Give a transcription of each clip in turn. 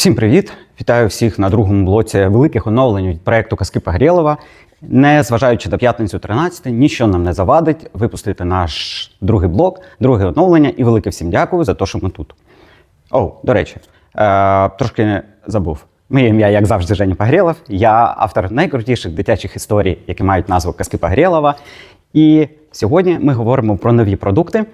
Всім привіт! Вітаю всіх на другому блоці великих оновлень від проекту Казки Погрєлова. Не зважаючи на п'ятницю 13, нічого нам не завадить випустити наш другий блок, друге оновлення. І велике всім дякую за те, що ми тут. О, до речі, е, трошки забув. Моє ім'я, як завжди, Женя Погрєлов. Я автор найкрутіших дитячих історій, які мають назву Казки Погрєлова. І сьогодні ми говоримо про нові продукти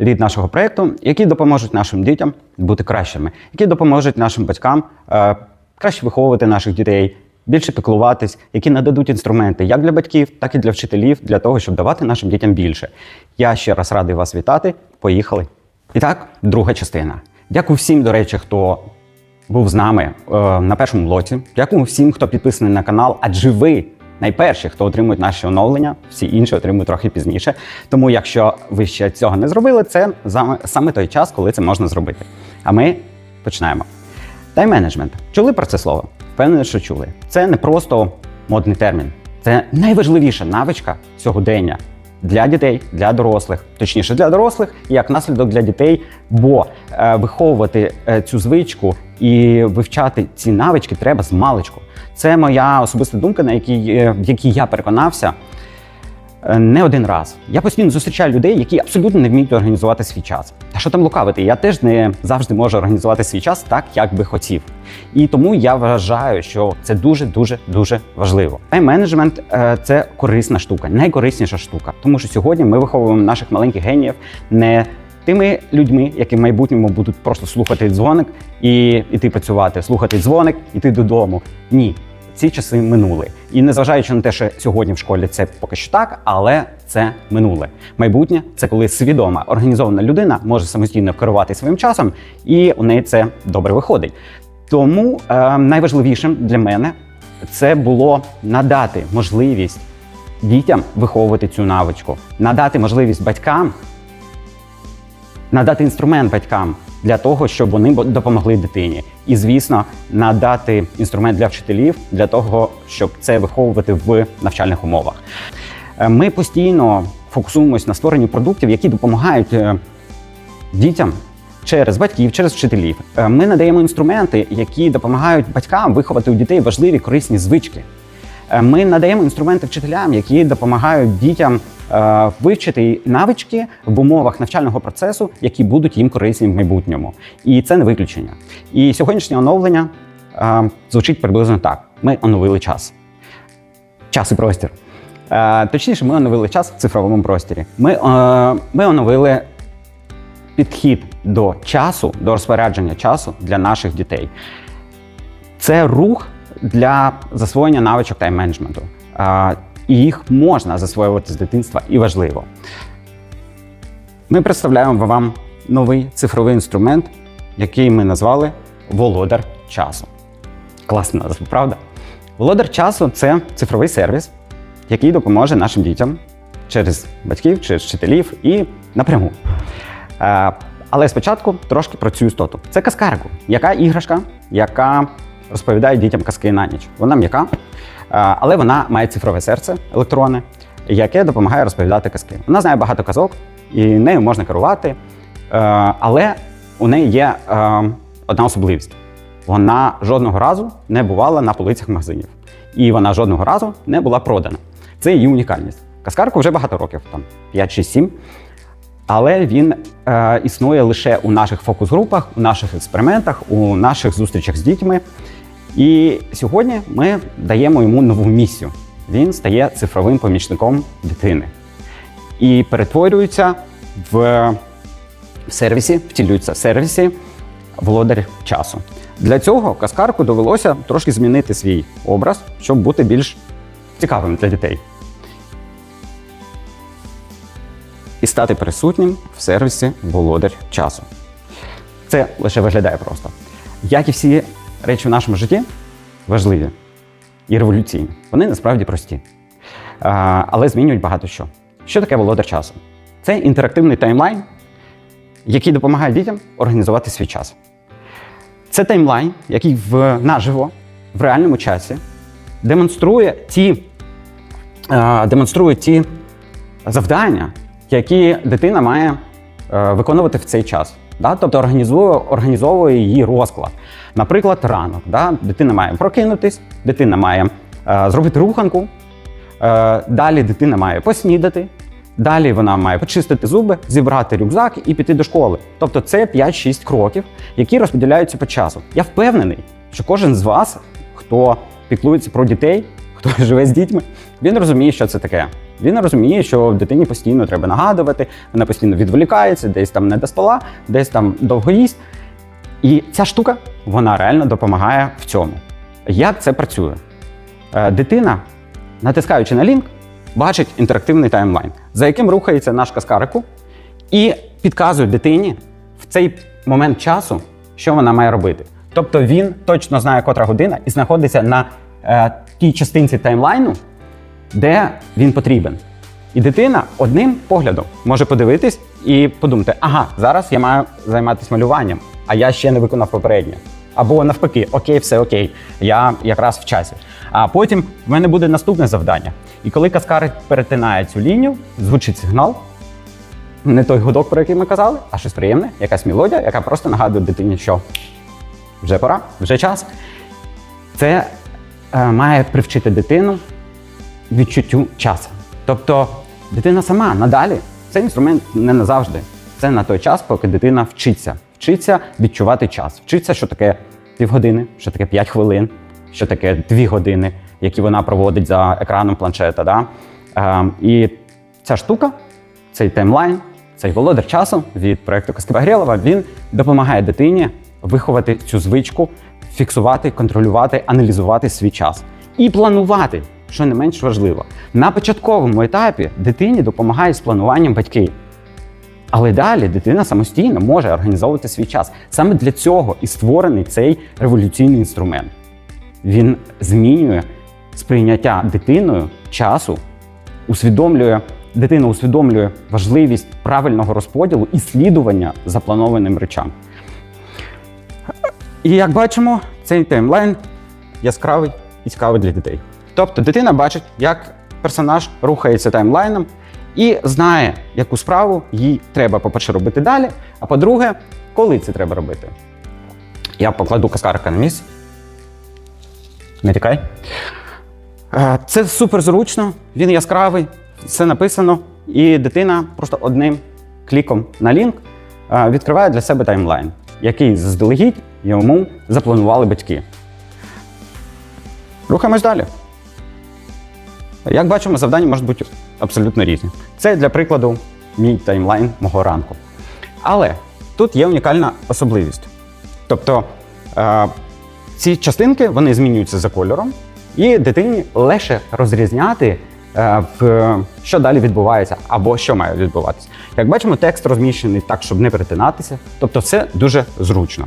від нашого проєкту, які допоможуть нашим дітям бути кращими, які допоможуть нашим батькам е, краще виховувати наших дітей, більше піклуватись, які нададуть інструменти як для батьків, так і для вчителів, для того, щоб давати нашим дітям більше. Я ще раз радий вас вітати. Поїхали. І так, друга частина. Дякую всім, до речі, хто був з нами е, на першому блоці. Дякую всім, хто підписаний на канал, адже ви найперші, хто отримують наші оновлення, всі інші отримують трохи пізніше. Тому, якщо ви ще цього не зробили, це саме той час, коли це можна зробити. А ми починаємо. Тайм-менеджмент. Чули про це слово? Впевнений, що чули. Це не просто модний термін, це найважливіша навичка сьогодення для дітей, для дорослих, точніше для дорослих, і як наслідок для дітей, бо е, виховувати е, цю звичку і вивчати ці навички треба з маличку. Це моя особиста думка, на якій, е, в якій я переконався не один раз. Я постійно зустрічаю людей, які абсолютно не вміють організувати свій час. Та що там лукавити? Я теж не завжди можу організувати свій час так, як би хотів. І тому я вважаю, що це дуже дуже дуже важливо. Тайм-менеджмент е, це корисна штука, найкорисніша штука. Тому що сьогодні ми виховуємо наших маленьких геніїв не тими людьми, які в майбутньому будуть просто слухати дзвоник і іти працювати, слухати дзвоник, іти додому. Ні, ці часи минули. І незважаючи на те, що сьогодні в школі це поки що так, але це минуле. Майбутнє це коли свідома організована людина може самостійно керувати своїм часом, і у неї це добре виходить. Тому е, найважливішим для мене це було надати можливість дітям виховувати цю навичку, надати можливість батькам надати інструмент батькам для того, щоб вони допомогли дитині. І, звісно, надати інструмент для вчителів для того, щоб це виховувати в навчальних умовах. Е, Ми постійно фокусуємось на створенні продуктів, які допомагають е, дітям через батьків, через вчителів. Е, Ми надаємо інструменти, які допомагають батькам виховати у дітей важливі корисні звички. Ми надаємо інструменти вчителям, які допомагають дітям вивчити навички в умовах навчального процесу, які будуть їм корисні в майбутньому. І це не виключення. І сьогоднішнє оновлення е, звучить приблизно так: ми оновили час. Час і простір. Е, Точніше, ми оновили час в цифровому просторі. Ми, е, ми оновили підхід до часу, до розпорядження часу для наших дітей. Це рух для засвоєння навичок тайм-менеджменту. І їх можна засвоювати з дитинства і важливо. Ми представляємо вам новий цифровий інструмент, який ми назвали Володар часу. Класна назва, правда? Володар часу це цифровий сервіс, який допоможе нашим дітям через батьків, через вчителів і напряму. Е, Але спочатку трошки про цю істоту. Це каскарку, яка іграшка, яка розповідає дітям казки на ніч. Вона м'яка, але вона має цифрове серце електронне, яке допомагає розповідати казки. Вона знає багато казок, і нею можна керувати. Е, Але у неї є е, одна особливість: вона жодного разу не бувала на полицях магазинів, і вона жодного разу не була продана. Це її унікальність. Каскарку вже багато років, там 5 чи 7. Але він е, існує лише у наших фокус-групах, у наших експериментах, у наших зустрічах з дітьми. І сьогодні ми даємо йому нову місію. Він стає цифровим помічником дитини і перетворюється в сервісі, втілюється в сервісі володар часу. Для цього каскарку довелося трошки змінити свій образ, щоб бути більш цікавим для дітей. і стати присутнім в сервісі володар часу. Це лише виглядає просто. Як і всі речі в нашому житті, важливі і революційні. Вони насправді прості, але змінюють багато що. Що таке володар часу? Це інтерактивний таймлайн, який допомагає дітям організувати свій час. Це таймлайн, який в наживо, в реальному часі демонструє ті, демонструє ті завдання, які дитина має е, виконувати в цей час. Да? Тобто організує, організовує її розклад. Наприклад, ранок. Да? Дитина має прокинутись, дитина має е, зробити руханку, е, далі дитина має поснідати, далі вона має почистити зуби, зібрати рюкзак і піти до школи. Тобто це 5-6 кроків, які розподіляються по часу. Я впевнений, що кожен з вас, хто піклується про дітей, хто живе з дітьми, він розуміє, що це таке. Він розуміє, що дитині постійно треба нагадувати, вона постійно відволікається, десь там не до стола, десь там довго їсть. І ця штука вона реально допомагає в цьому. Як це працює? Е, Дитина, натискаючи на лінк, бачить інтерактивний таймлайн, за яким рухається наш каскарику, і підказує дитині в цей момент часу, що вона має робити. Тобто він точно знає, котра година, і знаходиться на е, тій частинці таймлайну, де він потрібен. І дитина одним поглядом може подивитись і подумати: ага, зараз я маю займатися малюванням, а я ще не виконав попереднє. Або навпаки, окей, все окей, я якраз в часі. А потім в мене буде наступне завдання. І коли каскарик перетинає цю лінію, звучить сигнал, не той гудок, про який ми казали, а щось приємне, якась мелодія, яка просто нагадує дитині, що вже пора, вже час. Це е, має привчити дитину відчуттю часу. Тобто дитина сама надалі цей інструмент не назавжди. Це на той час, поки дитина вчиться. Вчиться відчувати час, вчиться, що таке півгодини, що таке 5 хвилин, що таке 2 години, які вона проводить за екраном планшета. Да? Е, і ця штука, цей таймлайн, цей володар часу від проєкту Коскіба він допомагає дитині виховати цю звичку, фіксувати, контролювати, аналізувати свій час і планувати, що не менш важливо. На початковому етапі дитині допомагають з плануванням батьки. Але далі дитина самостійно може організовувати свій час. Саме для цього і створений цей революційний інструмент. Він змінює сприйняття дитиною часу, усвідомлює, дитина усвідомлює важливість правильного розподілу і слідування запланованим речам. І як бачимо, цей таймлайн яскравий і цікавий для дітей. Тобто дитина бачить, як персонаж рухається таймлайном і знає, яку справу їй треба, по-перше, робити далі, а по-друге, коли це треба робити. Я покладу каскарика на місце. Не тікай. Е, Це супер зручно, він яскравий, все написано, і дитина просто одним кліком на лінк е, відкриває для себе таймлайн, який заздалегідь йому запланували батьки. Рухаємось далі. Як бачимо, завдання можуть бути абсолютно різні. Це для прикладу мій таймлайн мого ранку. Але тут є унікальна особливість. Тобто е, ці частинки вони змінюються за кольором, і дитині легше розрізняти, е, що далі відбувається або що має відбуватися. Як бачимо, текст розміщений так, щоб не перетинатися. Тобто, все дуже зручно.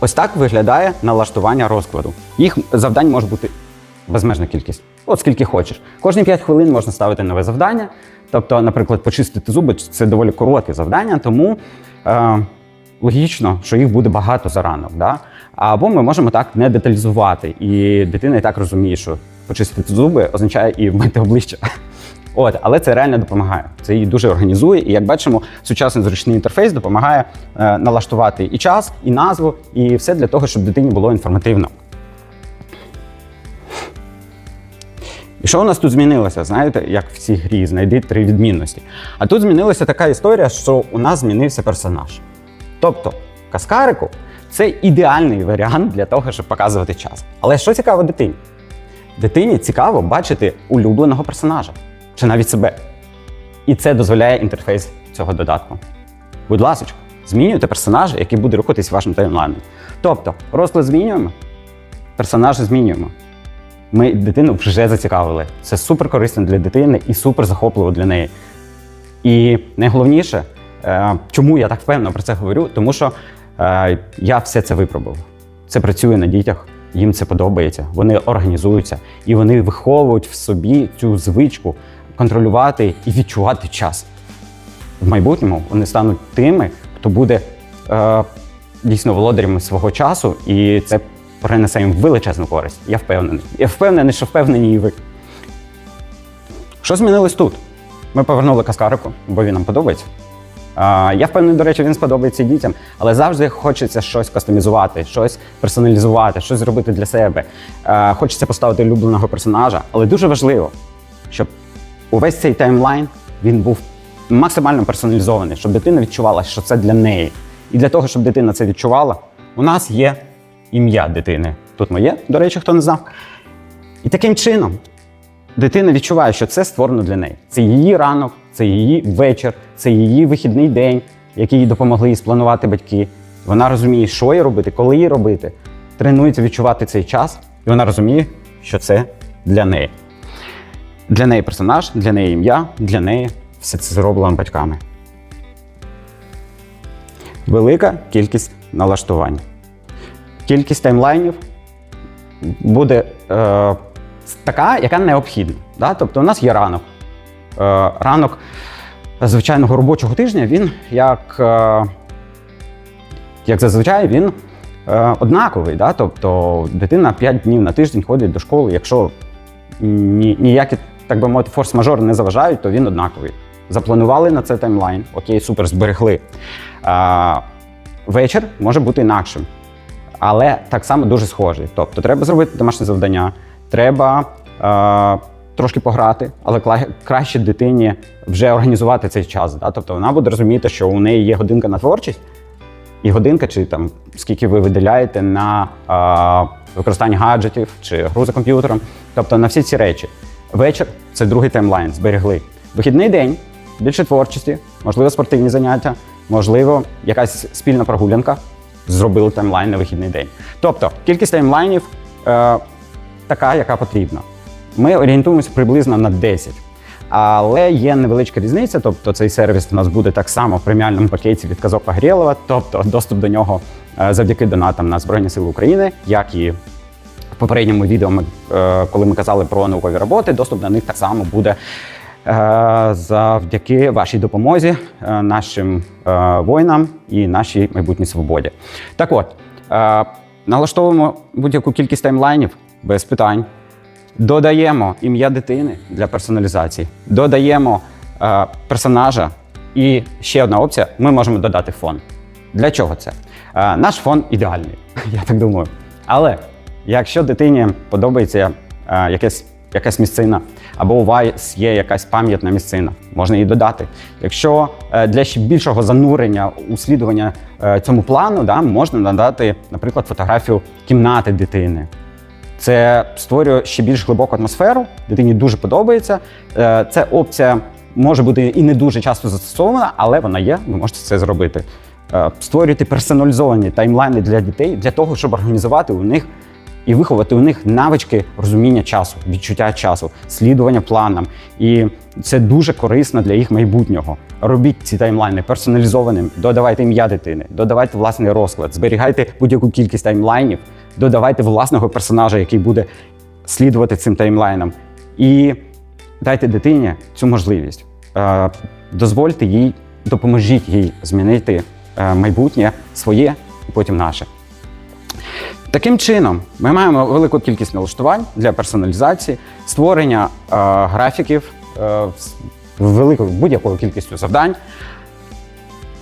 Ось так виглядає налаштування розкладу. Їх завдань може бути безмежна кількість. От скільки хочеш. Кожні 5 хвилин можна ставити нове завдання. Тобто, наприклад, почистити зуби це доволі коротке завдання, тому е, логічно, що їх буде багато за ранок. Да? Або ми можемо так не деталізувати, і дитина і так розуміє, що почистити зуби означає і вмити обличчя. От, але це реально допомагає. Це її дуже організує. І як бачимо, сучасний зручний інтерфейс допомагає е, налаштувати і час, і назву, і все для того, щоб дитині було інформативно. І що у нас тут змінилося? Знаєте, як в цій грі знайди три відмінності. А тут змінилася така історія, що у нас змінився персонаж. Тобто, каскарику це ідеальний варіант для того, щоб показувати час. Але що цікаво дитині? Дитині цікаво бачити улюбленого персонажа чи навіть себе. І це дозволяє інтерфейс цього додатку. Будь ласка, змінюйте персонажа, який буде рухатись вашим таймлайном. Тобто, розклад змінюємо, персонажа змінюємо. Ми дитину вже зацікавили. Це супер корисно для дитини і супер захопливо для неї. І найголовніше, е, чому я так впевнено про це говорю, тому що е, я все це випробував. Це працює на дітях, їм це подобається, вони організуються і вони виховують в собі цю звичку контролювати і відчувати час. В майбутньому вони стануть тими, хто буде е, дійсно володарями свого часу, і це принесе їм величезну користь. Я впевнений. Я впевнений, що впевнені і ви. Що змінилось тут? Ми повернули каскарику, бо він нам подобається. Я впевнений, до речі, він сподобається дітям, але завжди хочеться щось кастомізувати, щось персоналізувати, щось зробити для себе. Хочеться поставити улюбленого персонажа, але дуже важливо, щоб увесь цей таймлайн він був максимально персоналізований, щоб дитина відчувала, що це для неї. І для того, щоб дитина це відчувала, у нас є ім'я дитини. Тут моє, до речі, хто не знав. І таким чином дитина відчуває, що це створено для неї. Це її ранок, це її вечір, це її вихідний день, який їй допомогли їй спланувати батьки. Вона розуміє, що їй робити, коли їй робити, тренується відчувати цей час, і вона розуміє, що це для неї. Для неї персонаж, для неї ім'я, для неї все це зроблено батьками. Велика кількість налаштувань. Кількість таймлайнів буде е, така, яка необхідна. Да? Тобто, у нас є ранок. Е, ранок звичайного робочого тижня він як, е, як зазвичай він е, однаковий. Да? Тобто дитина 5 днів на тиждень ходить до школи. Якщо ні, ніякі, так би мовити, форс-мажори не заважають, то він однаковий. Запланували на це таймлайн, окей, супер, зберегли. А, вечір може бути інакшим, але так само дуже схожий. Тобто, треба зробити домашнє завдання, треба а, трошки пограти, але краще дитині вже організувати цей час. Да? Тобто вона буде розуміти, що у неї є годинка на творчість, і годинка, чи там скільки ви виділяєте на а, використання гаджетів чи гру за комп'ютером, тобто на всі ці речі. Вечір це другий таймлайн, зберегли. Вихідний день більше творчості, можливо, спортивні заняття, можливо, якась спільна прогулянка. Зробили таймлайн на вихідний день. Тобто кількість таймлайнів е, така, яка потрібна. Ми орієнтуємося приблизно на 10. Але є невеличка різниця, тобто цей сервіс у нас буде так само в преміальному пакеті від казок Погрєлова, тобто доступ до нього е, завдяки донатам на Збройні Сили України, як і в попередньому відео, е, коли ми казали про наукові роботи, доступ до них так само буде завдяки вашій допомозі, е, нашим е, воїнам і нашій майбутній свободі. Так от, е, налаштовуємо будь-яку кількість таймлайнів без питань. Додаємо ім'я дитини для персоналізації, додаємо е, персонажа. І ще одна опція: ми можемо додати фон. Для чого це? Е, наш фон ідеальний, я так думаю. Але якщо дитині подобається е, якесь, якась місцина, або у вас є якась пам'ятна місцина, можна її додати. Якщо е, для ще більшого занурення, услідування е, цьому плану, да, можна надати, наприклад, фотографію кімнати дитини. Це створює ще більш глибоку атмосферу. Дитині дуже подобається. Е, Це опція може бути і не дуже часто застосована, але вона є. Ви можете це зробити. Створюйте персоналізовані таймлайни для дітей для того, щоб організувати у них і виховати у них навички розуміння часу, відчуття часу, слідування планам. І це дуже корисно для їх майбутнього. Робіть ці таймлайни персоналізованими, додавайте ім'я дитини, додавайте власний розклад, зберігайте будь-яку кількість таймлайнів, додавайте власного персонажа, який буде слідувати цим таймлайнам. І дайте дитині цю можливість. Е, Дозвольте їй, допоможіть їй змінити е, майбутнє своє і потім наше. Таким чином, ми маємо велику кількість налаштувань для персоналізації, створення е, графіків е, великою будь-якою кількістю завдань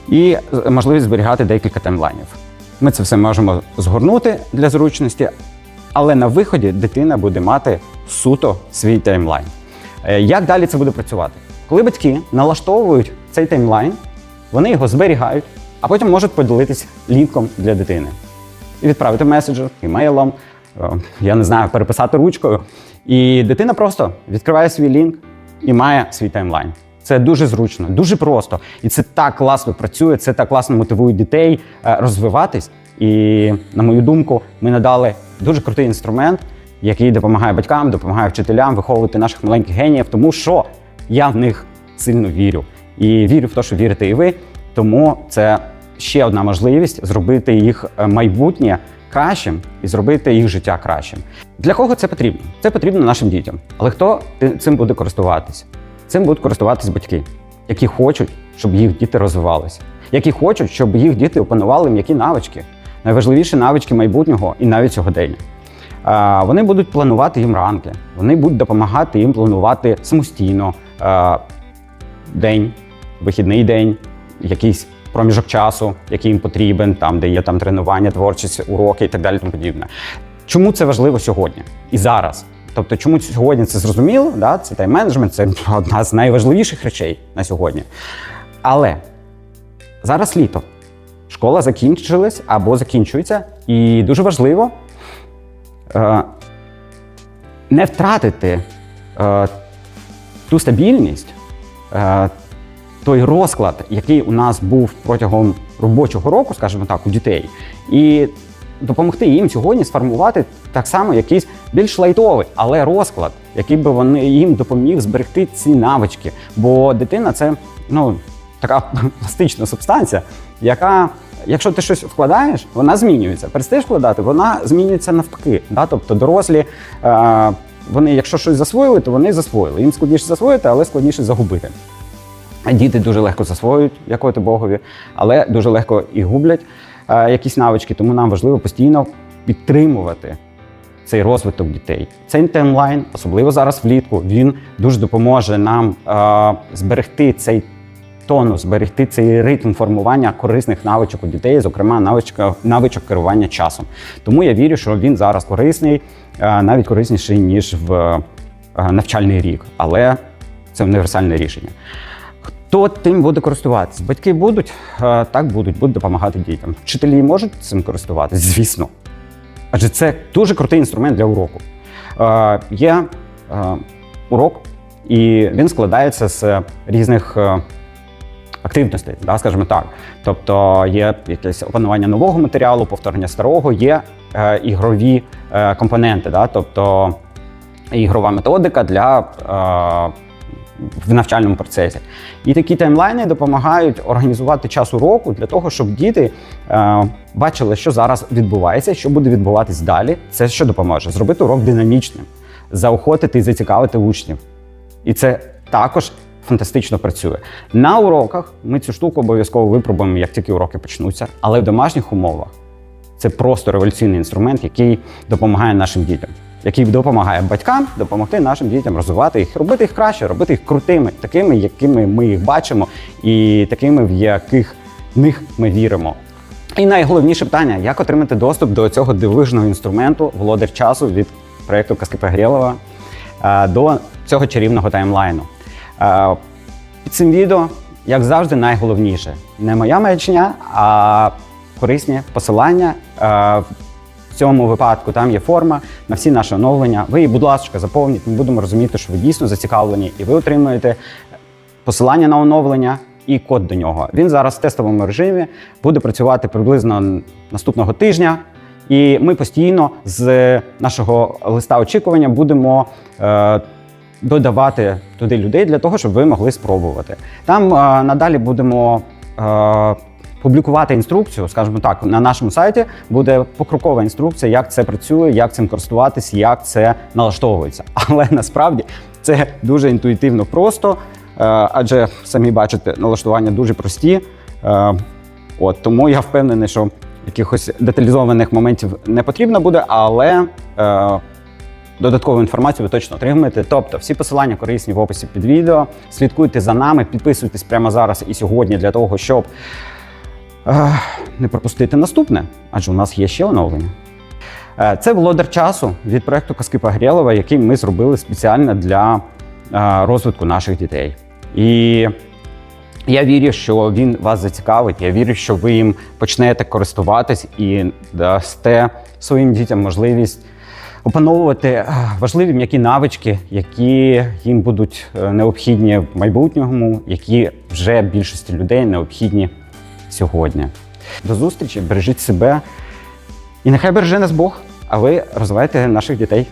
і можливість зберігати декілька таймлайнів. Ми це все можемо згорнути для зручності, але на виході дитина буде мати суто свій таймлайн. Е, Як далі це буде працювати? Коли батьки налаштовують цей таймлайн, вони його зберігають, а потім можуть поділитися лінком для дитини і відправити меседжер, імейлом, е, я не знаю, переписати ручкою. І дитина просто відкриває свій лінк і має свій таймлайн. Це дуже зручно, дуже просто. І це так класно працює, це так класно мотивує дітей е, розвиватись. І, на мою думку, ми надали дуже крутий інструмент, який допомагає батькам, допомагає вчителям виховувати наших маленьких геніїв, тому що я в них сильно вірю. І вірю в те, що вірите і ви. Тому це ще одна можливість зробити їх е, майбутнє кращим і зробити їх життя кращим. Для кого це потрібно? Це потрібно нашим дітям. Але хто цим буде користуватися? Цим будуть користуватись батьки, які хочуть, щоб їх діти розвивалися, які хочуть, щоб їх діти опанували м'які навички, найважливіші навички майбутнього і навіть сьогодення. Вони будуть планувати їм ранки, вони будуть допомагати їм планувати самостійно день, вихідний день, якийсь проміжок часу, який їм потрібен, там де є там тренування, творчість, уроки і так далі. Тому подібне. Чому це важливо сьогодні і зараз? Тобто, чому сьогодні це зрозуміло? Да? Це тайм-менеджмент, це одна з найважливіших речей на сьогодні. Але зараз літо. Школа закінчилась або закінчується, і дуже важливо е, не втратити е, ту стабільність, е, той розклад, який у нас був протягом робочого року, скажімо так, у дітей, і допомогти їм сьогодні сформувати так само якийсь більш лайтовий, але розклад, який би вони їм допоміг зберегти ці навички. Бо дитина це ну така пластична субстанція, яка, якщо ти щось вкладаєш, вона змінюється. Перестаєш вкладати, вона змінюється навпаки. Да? Тобто дорослі, е, вони, якщо щось засвоїли, то вони засвоїли. Їм складніше засвоїти, але складніше загубити. Діти дуже легко засвоюють, дякувати Богові, але дуже легко і гублять е, якісь навички, тому нам важливо постійно підтримувати цей розвиток дітей. Цей таймлайн, особливо зараз влітку, він дуже допоможе нам е, зберегти цей тонус, зберегти цей ритм формування корисних навичок у дітей, зокрема навичка, навичок керування часом. Тому я вірю, що він зараз корисний, е, навіть корисніший ніж в навчальний рік, але це універсальне рішення. Хто тим буде користуватися? Батьки будуть так будуть, будуть допомагати дітям. Вчителі можуть цим користуватися, звісно. Адже це дуже крутий інструмент для уроку. Є урок, і він складається з різних е, активностей, да, скажімо так. Тобто є якесь опанування нового матеріалу, повторення старого, є е, ігрові е, компоненти, да, тобто ігрова методика для. В навчальному процесі. І такі таймлайни допомагають організувати час уроку для того, щоб діти е, бачили, що зараз відбувається, що буде відбуватись далі. Це що допоможе? Зробити урок динамічним, заохотити і зацікавити учнів. І це також фантастично працює. На уроках ми цю штуку обов'язково випробуємо, як тільки уроки почнуться, але в домашніх умовах це просто революційний інструмент, який допомагає нашим дітям, який допомагає батькам допомогти нашим дітям розвивати їх, робити їх краще, робити їх крутими, такими, якими ми їх бачимо, і такими, в яких них ми віримо. І найголовніше питання: як отримати доступ до цього дивижного інструменту володар часу від проєкту Казки Погрєлова е, до цього чарівного таймлайну. Е, Під цим відео, як завжди, найголовніше не моя маячня, а корисні посилання. Цьому випадку там є форма на всі наші оновлення. Ви її, будь ласка, заповніть. Ми будемо розуміти, що ви дійсно зацікавлені, і ви отримуєте посилання на оновлення і код до нього. Він зараз в тестовому режимі буде працювати приблизно наступного тижня. І ми постійно з нашого листа очікування будемо е, додавати туди людей для того, щоб ви могли спробувати. Там е, надалі будемо е, публікувати інструкцію, скажімо так, на нашому сайті буде покрокова інструкція, як це працює, як цим користуватись, як це налаштовується. Але насправді це дуже інтуїтивно просто, е, адже самі бачите, налаштування дуже прості. Е, От тому я впевнений, що якихось деталізованих моментів не потрібно буде, але е, додаткову інформацію ви точно отримаєте. Тобто, всі посилання корисні в описі під відео. Слідкуйте за нами, підписуйтесь прямо зараз і сьогодні для того, щоб не пропустити наступне, адже у нас є ще оновлення. Е, Це володар часу від проекту Казки Погрєлова, який ми зробили спеціально для е, розвитку наших дітей. І я вірю, що він вас зацікавить. Я вірю, що ви їм почнете користуватись і дасте своїм дітям можливість опановувати е, важливі м'які навички, які їм будуть необхідні в майбутньому, які вже більшості людей необхідні сьогодні. До зустрічі, бережіть себе і нехай береже нас Бог, а ви розвивайте наших дітей.